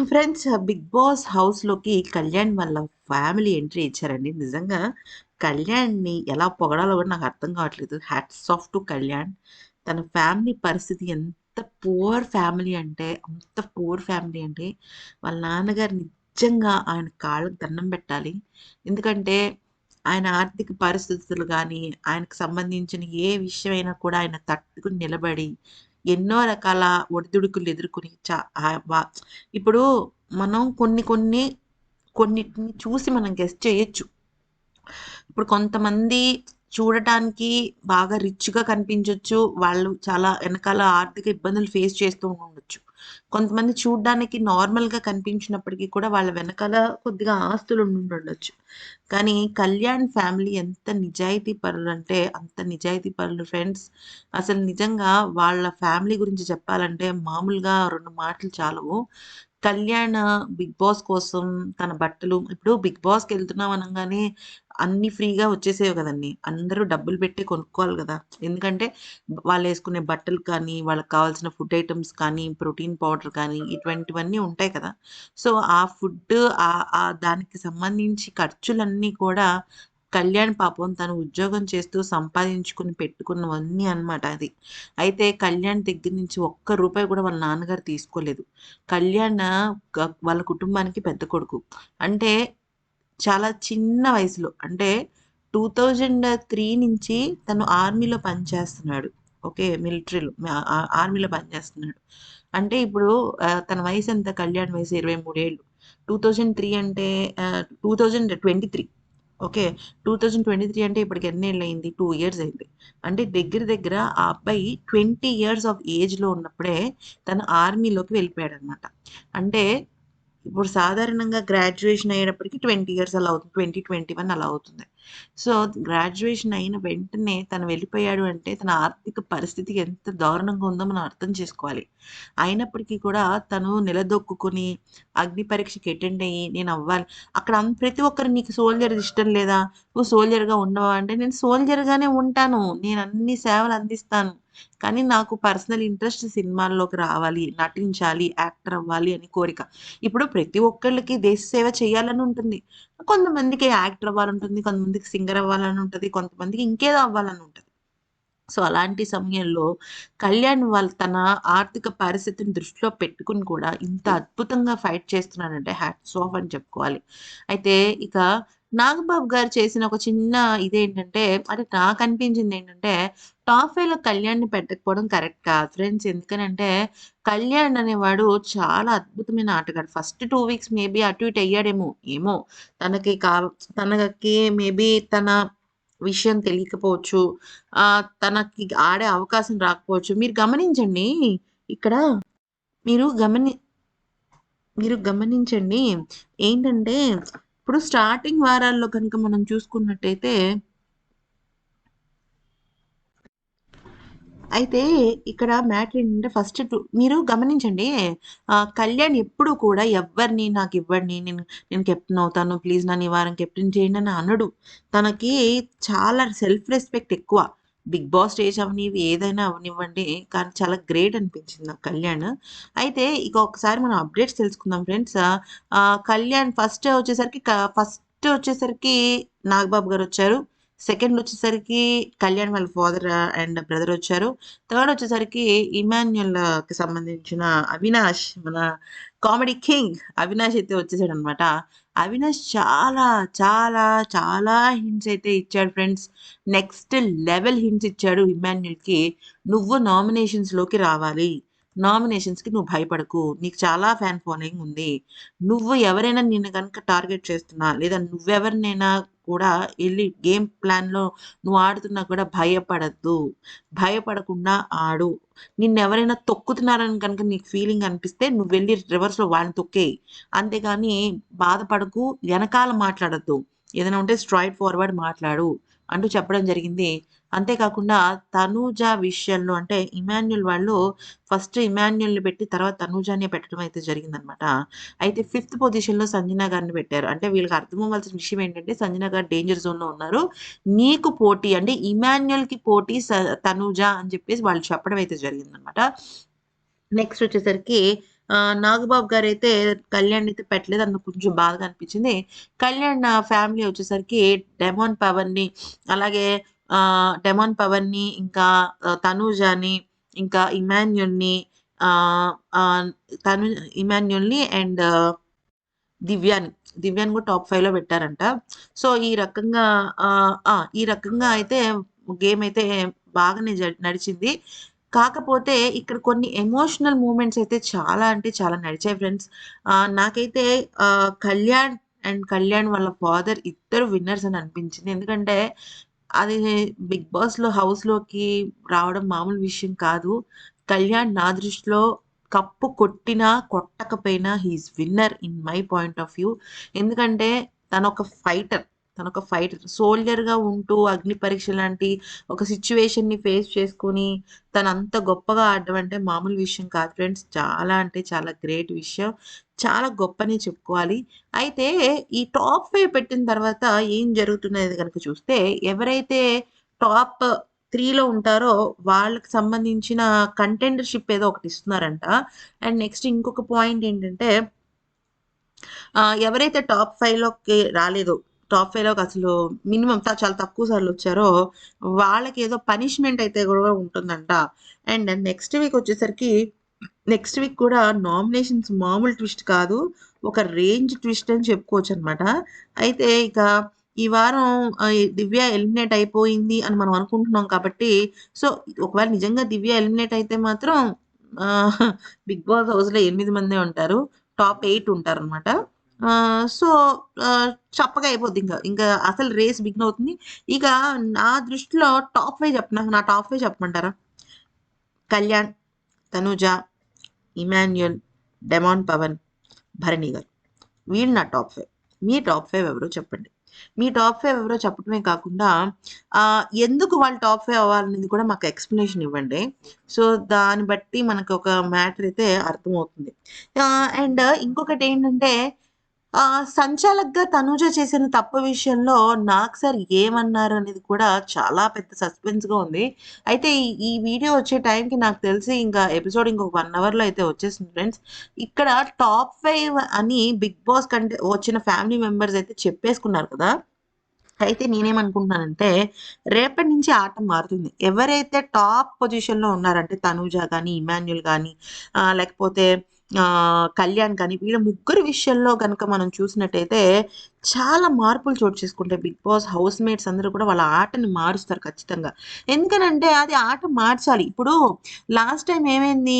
Friends 'big boss' హౌస్‌లోకి కళ్యాణ్ వాళ్ళ family entry ఇచ్చారండి. నిజంగా కళ్యాణ్‌ని ఎలా పొగడాలో కూడా నాకు అర్థం కావట్లేదు. Hats off to Kalyan. తన ఫ్యామిలీ పరిస్థితి ఎంత పూర్ ఫ్యామిలీ అంటే, అంత పూర్ ఫ్యామిలీ అంటే వాళ్ళ నాన్నగారు నిజంగా ఆయన కాళ్ళకు దండం పెట్టాలి. ఎందుకంటే ఆయన ఆర్థిక పరిస్థితులు కానీ ఆయనకు సంబంధించిన ఏ విషయమైనా కూడా ఆయన తట్టుకుని నిలబడి, ఎన్నో రకాల ఒడిదుడుకులు ఎదుర్కొని చా ఇప్పుడు మనం కొన్ని కొన్ని కొన్నిటిని చూసి మనం గెస్ చేయొచ్చు. ఇప్పుడు కొంతమంది చూడటానికి బాగా రిచ్‌గా కనిపించవచ్చు వాళ్ళు చాలా వెనకాల ఆర్థిక ఇబ్బందులు ఫేస్ చేస్తూ ఉండొచ్చు. కొంతమంది చూడ్డానికి నార్మల్‌గా కనిపించినప్పటికీ కూడా వాళ్ళ వెనకాల కొద్దిగా ఆస్తులు ఉండొచ్చు కానీ కళ్యాణ్ ఫ్యామిలీ ఎంత నిజాయితీ పరులు అంటే అంత నిజాయితీ పరులు ఫ్రెండ్స్. అసలు నిజంగా వాళ్ళ ఫ్యామిలీ గురించి చెప్పాలంటే మామూలుగా రెండు మాటలు చాలవు. కళ్యాణ్ బిగ్ బాస్ కోసం తన బట్టలు ఇప్పుడు బిగ్ బాస్కి వెళ్తున్నాం అనగానే అన్ని ఫ్రీగా వచ్చేసేవి కదండి అందరూ డబ్బులు పెట్టి కొనుక్కోవాలి కదా ఎందుకంటే వాళ్ళు వేసుకునే బట్టలు కానీ, వాళ్ళకి కావాల్సిన ఫుడ్ ఐటమ్స్ కానీ, ప్రోటీన్ పౌడర్ కానీ ఇటువంటివన్నీ ఉంటాయి కదా! సో, ఆ ఫుడ్ ఆ దానికి సంబంధించి ఖర్చులన్నీ కూడా కళ్యాణ్ పాపం తను ఉద్యోగం చేస్తూ సంపాదించుకొని పెట్టుకున్నవన్నీ అన్నమాట అది. అయితే కళ్యాణ్ దగ్గర నుంచి ఒక్క రూపాయి కూడా వాళ్ళ నాన్నగారు తీసుకోలేదు. కళ్యాణ్ వాళ్ళ కుటుంబానికి పెద్ద కొడుకు. అంటే చాలా చిన్న వయసులో అంటే 2003 నుంచి తను ఆర్మీలో పనిచేస్తున్నాడు. ఓకే. మిలిటరీలో ఆర్మీలో పనిచేస్తున్నాడు. అంటే ఇప్పుడు తన వయసు ఎంత కళ్యాణ్ వయసు ఇరవై మూడేళ్ళు టూ థౌజండ్ త్రీ అంటే two thousand twenty three okay. 2023 అంటే ఇప్పటికి ఎన్నేళ్ళయింది? 2 ఇయర్స్ అయింది. అంటే దగ్గర దగ్గర ఆ అబ్బాయి 20 ఇయర్స్ ఆఫ్ ఏజ్‌లో ఉన్నప్పుడే తను ఆర్మీలోకి వెళ్ళిపోయాడు అనమాట అంటే ఇప్పుడు సాధారణంగా గ్రాడ్యుయేషన్ అయ్యేటప్పటికి 20 ఇయర్స్ అలా అవుతుంది. 2021 అలా అవుతుంది. సో, గ్రాడ్యుయేషన్ అయిన వెంటనే తను వెళ్ళిపోయాడు అంటే తన ఆర్థిక పరిస్థితి ఎంత దారుణంగా ఉందో మనం అర్థం చేసుకోవాలి. అయినప్పటికీ కూడా తను నిలదొక్కుని అగ్ని పరీక్షకి అటెండ్ అయ్యి నేను అవ్వాలి అక్కడ ప్రతి ఒక్కరు నీకు సోల్జర్ ఇష్టం లేదా? నువ్వు సోల్జర్‌గా ఉండవా? అంటే నేను సోల్జర్‌గానే ఉంటాను. నేను అన్ని సేవలు అందిస్తాను. కానీ నాకు పర్సనల్ ఇంట్రెస్ట్ సినిమాల్లోకి రావాలి, నటించాలి, యాక్టర్ అవ్వాలి అని కోరిక. ఇప్పుడు ప్రతి ఒక్కళ్ళకి దేశ సేవ చేయాలని ఉంటుంది. కొంతమందికి యాక్టర్ అవ్వాలంటుంది. కొంతమందికి సింగర్ అవ్వాలని ఉంటుంది కొంతమందికి ఇంకేదో అవ్వాలని ఉంటుంది సో, అలాంటి సమయంలో కళ్యాణ్ వాళ్ళ తన ఆర్థిక పరిస్థితిని దృష్టిలో పెట్టుకొని కూడా ఇంత అద్భుతంగా ఫైట్ చేస్తున్నాడంటే హ్యాట్స్ ఆఫ్ అని చెప్పుకోవాలి. అయితే ఇక నాగబాబు గారు చేసిన ఒక చిన్న ఇదేంటంటే అంటే ఏంటంటే టాప్ 5లో కళ్యాణ్‌ని పెట్టకపోవడం కరెక్ట్ కాదు ఫ్రెండ్స్. ఎందుకనంటే కళ్యాణ్ అనేవాడు చాలా అద్భుతమైన ఆటగాడు. ఫస్ట్ టూ వీక్స్ మేబీ అటు ఇటు అయ్యాడేమో! ఏమో! తనకి కా తనకి మేబీ తన విషయం తెలియకపోవచ్చు. తనకి ఆడే అవకాశం రాకపోవచ్చు. మీరు గమనించండి ఇక్కడ మీరు గమని మీరు గమనించండి. ఏంటంటే ఇప్పుడు స్టార్టింగ్ వారాల్లో కనుక మనం చూసుకున్నట్టయితే అయితే ఇక్కడ మ్యాటర్ ఏంటంటే ఫస్ట్ టు మీరు గమనించండి. కళ్యాణ్ ఎప్పుడు కూడా ఎవ్వరిని నాకివ్వండి. నేను నేను కెప్టెన్ అవుతాను. ప్లీజ్ నన్ను ఈ వారం కెప్టెన్ చేయండి అని అనడు. తనకి చాలా సెల్ఫ్ రెస్పెక్ట్ ఎక్కువ. బిగ్ బాస్ స్టేజ్ అవనివి ఏదైనా అవ్వనివ్వండి. కానీ చాలా గ్రేట్ అనిపించింది నాకు కళ్యాణ్. అయితే ఇక ఒకసారి మనం అప్డేట్స్ తెలుసుకుందాం ఫ్రెండ్స్. కళ్యాణ్ ఫస్ట్ వచ్చేసరికి ఫస్ట్ వచ్చేసరికి నాగబాబు గారు వచ్చారు సెకండ్ వచ్చేసరికి కళ్యాణ్ వాళ్ళ ఫాదర్ అండ్ బ్రదర్ వచ్చారు. థర్డ్ వచ్చేసరికి ఇమాన్యుల్కి సంబంధించిన అవినాష్ మన కామెడీ కింగ్ అవినాష్ అయితే వచ్చేసాడన్నమాట. అవినాష్ చాలా చాలా చాలా హింట్స్ అయితే ఇచ్చాడు ఫ్రెండ్స్. నెక్స్ట్ లెవెల్ హింట్స్ ఇచ్చాడు ఇమాన్యుల్కి నువ్వు నామినేషన్స్‌లోకి రావాలి. నామినేషన్స్‌కి నువ్వు భయపడకు. నీకు చాలా ఫ్యాన్ ఫాలోయింగ్ ఉంది. నువ్వు ఎవరైనా నిన్ను కనుక టార్గెట్ చేస్తున్నా లేదా నువ్వెవరినైనా కూడా వెళ్ళి గేమ్ ప్లాన్‌లో నువ్వు ఆడుతున్నా కూడా భయపడొద్దు. భయపడకుండా ఆడు. నిన్నెవరైనా తొక్కుతున్నారని కనుక నీకు ఫీలింగ్ అనిపిస్తే నువ్వు వెళ్ళి రివర్స్‌లో వాళ్ళని తొక్కేయి. అంతేగాని బాధపడకు. వెనకాల మాట్లాడద్దు ఏదైనా ఉంటే స్ట్రైట్ ఫార్వర్డ్ మాట్లాడు అంటూ చెప్పడం జరిగింది. అంతేకాకుండా తనూజ విషయంలో అంటే ఇమాన్యుల్ వాళ్ళు ఫస్ట్ ఇమాన్యుల్ని పెట్టి తర్వాత తనూజానే పెట్టడం అయితే జరిగిందనమాట అయితే ఫిఫ్త్ పొజిషన్‌లో సంజన గారిని పెట్టారు. అంటే వీళ్ళకి అర్థం అవ్వాల్సిన విషయం ఏంటంటే సంజన గారు డేంజర్ జోన్‌లో ఉన్నారు. నీకు పోటీ అంటే ఇమాన్యుల్కి పోటీ స తనూజ అని చెప్పేసి వాళ్ళు చెప్పడం అయితే జరిగిందనమాట నెక్స్ట్ వచ్చేసరికి ఆహ్, నాగబాబు గారైతే కళ్యాణ్‌నయితే పెట్టలేదు. అందుకు కొంచెం బాధగా అనిపించింది. కళ్యాణ్ ఫ్యామిలీ వచ్చేసరికి డెమోన్ పవన్‌ని అలాగే డెమాన్ పవన్‌ని ఇంకా తనూజాని ఇంకా ఇమాన్యుల్‌ని తను ఇమాన్యుల్‌ని అండ్ దివ్యాని. దివ్యాని కూడా టాప్ 5లో పెట్టారంట. సో, ఈ రకంగా ఆ! ఈ రకంగా అయితే గేమ్ అయితే బాగానే జ నడిచింది. కాకపోతే ఇక్కడ కొన్ని ఎమోషనల్ మూమెంట్స్ అయితే చాలా అంటే చాలా నడిచాయి ఫ్రెండ్స్. నాకైతే కళ్యాణ్ అండ్ కళ్యాణ్ వాళ్ళ ఫాదర్ ఇద్దరు విన్నర్స్ అని అనిపించింది. ఎందుకంటే అది బిగ్ బాస్‌లో హౌస్‌లోకి రావడం మామూలు విషయం కాదు. కళ్యాణ్ నా దృష్టిలో కప్పు కొట్టినా, కొట్టకపోయినా he is winner in my point of view. ఎందుకంటే తనొక ఫైటర్. తనొక ఫైటర్. సోల్జర్‌గా ఉంటూ అగ్ని పరీక్ష లాంటి ఒక సిచ్యువేషన్ని ఫేస్ చేసుకొని తనంత గొప్పగా ఆడడం అంటే మామూలు విషయం కాదు ఫ్రెండ్స్. చాలా అంటే చాలా గ్రేట్ విషయం. చాలా గొప్పనే చెప్పుకోవాలి. అయితే ఈ టాప్ ఫైవ్ పెట్టిన తర్వాత ఏం జరుగుతున్నది కనుక చూస్తే ఎవరైతే టాప్ త్రీలో ఉంటారో వాళ్ళకి సంబంధించిన కంటెండర్‌షిప్ ఏదో ఒకటి ఇస్తున్నారంట. అండ్ నెక్స్ట్ ఇంకొక పాయింట్ ఏంటంటే ఎవరైతే టాప్ ఫైవ్లోకి రాలేదో టాప్ 5లోకి అసలు మినిమమ్ చాలా తక్కువ సార్లు వచ్చారో వాళ్ళకి ఏదో పనిష్మెంట్ అయితే కూడా ఉంటుందంట. అండ్ నెక్స్ట్ వీక్ వచ్చేసరికి నెక్స్ట్ వీక్ కూడా నామినేషన్స్ మామూలు ట్విస్ట్ కాదు. ఒక రేంజ్ ట్విస్ట్ అని చెప్పుకోవచ్చు అనమాట అయితే ఇక ఈ వారం దివ్య ఎలిమినేట్ అయిపోయింది అని మనం అనుకుంటున్నాం కాబట్టి సో, ఒకవేళ నిజంగా దివ్య ఎలిమినేట్ అయితే మాత్రం బిగ్ బాస్ హౌస్‌లో ఎనిమిది మందే ఉంటారు. టాప్ ఎయిట్ ఉంటారు అనమాట సో, చప్పగా అయిపోద్ది ఇంకా ఇంకా అసలు రేస్ బిగిన్ అవుతుంది. ఇక నా దృష్టిలో టాప్ వే చెప్పిన నా టాప్ వే చెప్పమంటారా? కళ్యాణ్, తనూజ, ఇమాన్యుయల్ డెమాన్ పవన్, భరణి గారు. వీళ్ళు నా టాప్ ఫైవ్ మీ టాప్ ఫైవ్ ఎవరో చెప్పండి. మీ టాప్ ఫైవ్ ఎవరో చెప్పడమే కాకుండా ఎందుకు వాళ్ళు టాప్ ఫైవ్ అవ్వాలనేది కూడా మాకు ఎక్స్‌ప్లనేషన్ ఇవ్వండి. సో, దాన్ని బట్టి మనకు ఒక మ్యాటర్ అయితే అర్థమవుతుంది. అండ్ ఇంకొకటి ఏంటంటే సంచాలక్‌గా తనూజ చేసిన తప్పు విషయంలో నాగ్ సార్ ఏమన్నారు అనేది కూడా చాలా పెద్ద సస్పెన్స్‌గా ఉంది. అయితే ఈ వీడియో వచ్చే టైంకి నాకు తెలిసి ఇంకా ఎపిసోడ్ ఇంకొక వన్ అవర్‌లో అయితే వచ్చేసింది ఫ్రెండ్స్. ఇక్కడ టాప్ ఫైవ్ అని బిగ్ బాస్ కంటే వచ్చిన ఫ్యామిలీ మెంబర్స్ అయితే చెప్పేసుకున్నారు కదా! అయితే నేనేమనుకుంటున్నానంటే రేపటి నుంచి ఆట మారుతుంది. ఎవరైతే టాప్ పొజిషన్‌లో ఉన్నారంటే తనూజ కానీ ఇమాన్యుల్ కానీ లేకపోతే కళ్యాణ్ కానీ వీళ్ళ ముగ్గురు విషయంలో కనుక మనం చూసినట్టయితే చాలా మార్పులు చోటు చేసుకుంటాయి. బిగ్ బాస్ హౌస్ మేట్స్ అందరూ కూడా వాళ్ళ ఆటని మారుస్తారు ఖచ్చితంగా. ఎందుకనంటే అది ఆట మార్చాలి. ఇప్పుడు లాస్ట్ టైం ఏమైంది?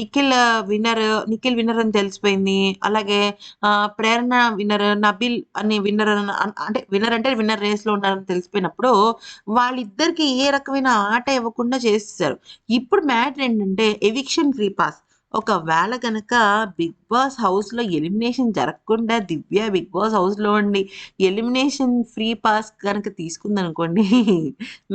నిఖిల్ విన్నర్ నిఖిల్ విన్నర్ అని తెలిసిపోయింది. అలాగే ప్రేరణ విన్నర్, నబిల్ అని విన్నర్ అంటే విన్నర్ అంటే విన్నర్ రేస్‌లో ఉన్నారని తెలిసిపోయినప్పుడు వాళ్ళిద్దరికీ ఏ రకమైన ఆట ఇవ్వకుండా చేసేసారు. ఇప్పుడు మ్యాటర్ ఏంటంటే ఎవిక్షన్ ఫ్రీ పాస్. ఒకవేళ కనుక బిగ్ బాస్ హౌస్‌లో ఎలిమినేషన్ జరగకుండా దివ్య బిగ్ బాస్ హౌస్‌లో ఉండి ఎలిమినేషన్ ఫ్రీ పాస్ కనుక తీసుకుందనుకోండి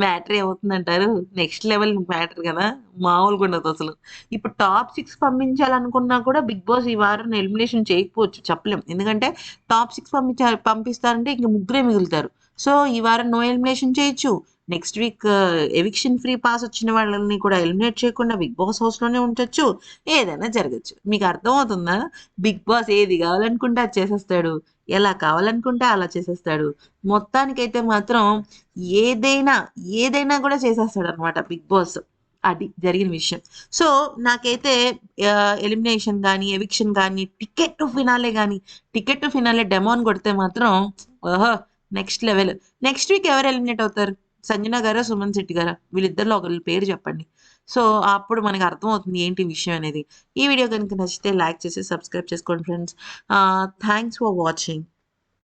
మ్యాటర్ ఏమవుతుందంటారు? నెక్స్ట్ లెవెల్ మ్యాటర్ కదా! మామూలుగా ఉండదు అసలు ఇప్పుడు టాప్ సిక్స్ పంపించాలనుకున్నా కూడా బిగ్ బాస్ ఈ వారం ఎలిమినేషన్ చేయకపోవచ్చు చెప్పలేం. ఎందుకంటే టాప్ 6 పంపించా పంపిస్తారంటే ఇంక ముగ్గురే మిగులుతారు. సో, ఈ వారం నో ఎలిమినేషన్ చేయొచ్చు. Next week eviction free pass వచ్చిన వాళ్ళని కూడా ఎలిమినేట్ చేయకుండా బిగ్ బాస్ హౌస్‌లోనే ఉండొచ్చు ఏదైనా జరగొచ్చు. మీకు అర్థమవుతుందా? బిగ్ బాస్ ఏది కావాలనుకుంటే అది చేసేస్తాడు. ఎలా కావాలనుకుంటే అలా చేసేస్తాడు. మొత్తానికైతే మాత్రం ఏదైనా, ఏదైనా కూడా చేసేస్తాడనమాట బిగ్ బాస్. అది జరిగిన విషయం. సో, నాకైతే ఎలిమినేషన్ కానీ ఎవిక్షన్ కానీ టికెట్ టు ఫినాలే కానీ టికెట్ టు ఫినాలే డెమోన్ కొడితే మాత్రం ఓహో! Next level. నెక్స్ట్ వీక్ ఎవరు ఎలిమినేట్ అవుతారు? సంజన గారా? సుమన్ శెట్టి గారా? వీళ్ళిద్దరిలో ఒకరి పేరు చెప్పండి. సో, అప్పుడు మనకు అర్థమవుతుంది ఏంటి విషయం అనేది. ఈ వీడియో కనుక నచ్చితే లైక్ చేసి సబ్స్క్రైబ్ చేసుకోండి ఫ్రెండ్స్. Thanks for watching.